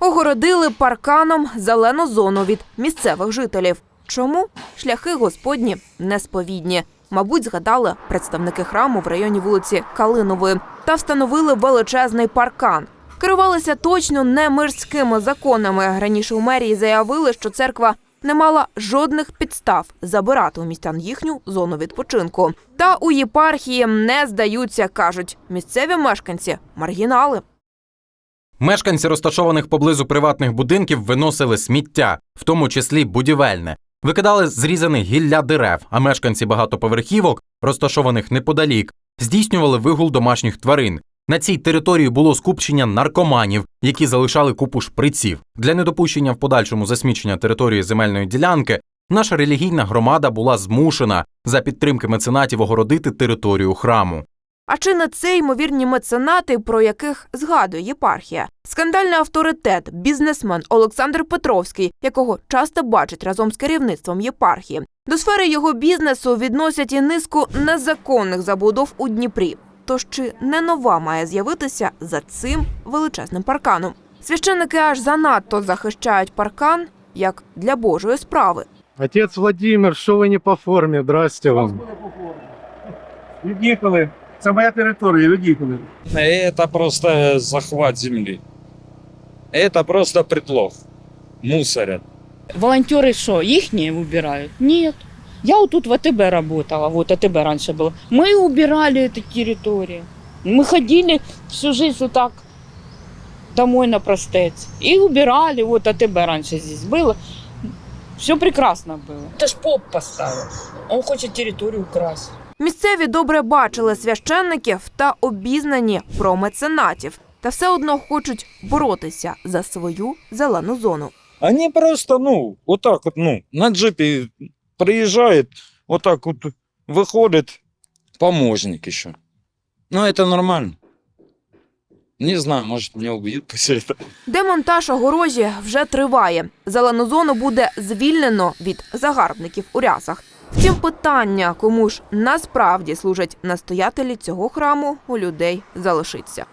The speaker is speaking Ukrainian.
Огородили парканом зелену зону від місцевих жителів. Чому шляхи господні несповідні? Мабуть, згадали представники храму в районі вулиці Калинової та встановили величезний паркан. Керувалися точно не мирськими законами. Раніше у мерії заявили, що церква не мала жодних підстав забирати у містян їхню зону відпочинку. Та у єпархії не здаються, кажуть місцеві мешканці маргінали. Мешканці розташованих поблизу приватних будинків виносили сміття, в тому числі будівельне. Викидали зрізане гілля дерев, а мешканці багатоповерхівок, розташованих неподалік, здійснювали вигул домашніх тварин. На цій території було скупчення наркоманів, які залишали купу шприців. Для недопущення в подальшому засмічення території земельної ділянки наша релігійна громада була змушена за підтримки меценатів огородити територію храму. А чи не це ймовірні меценати, про яких згадує єпархія? Скандальний авторитет, бізнесмен Олександр Петровський, якого часто бачать разом з керівництвом єпархії. До сфери його бізнесу відносять і низку незаконних забудов у Дніпрі. Тож чи не нова має з'явитися за цим величезним парканом? Священники аж занадто захищають паркан як для Божої справи. Отец Владимир, що ви не по формі? Здрасте вам. Від'їхали. Це моя територія, від'їхали. Это просто захват земли. Это просто предлог. Мусорят. Волонтеры что, ихние убирают? Нет. Я вот тут в АТБ работала, вот АТБ раньше было. Мы убирали эту территорию. Мы ходили всю жизнь вот так домой на простец. И убирали, вот АТБ раньше здесь было. Все прекрасно было. Это ж поп поставил. Он хочет территорию украсть. Місцеві добре бачили священників та обізнані про меценатів, та все одно хочуть боротися за свою зелену зону. Они просто, ну, вот так вот, ну, на джипе приезжает, вот так вот выходит помощник еще. Ну, это нормально. Не знаю, может, меня убьют после этого. Демонтаж огорожі вже триває. Зелену зону буде звільнено від загарбників у рясах. Втім, питання, кому ж насправді служать настоятелі цього храму, у людей залишиться.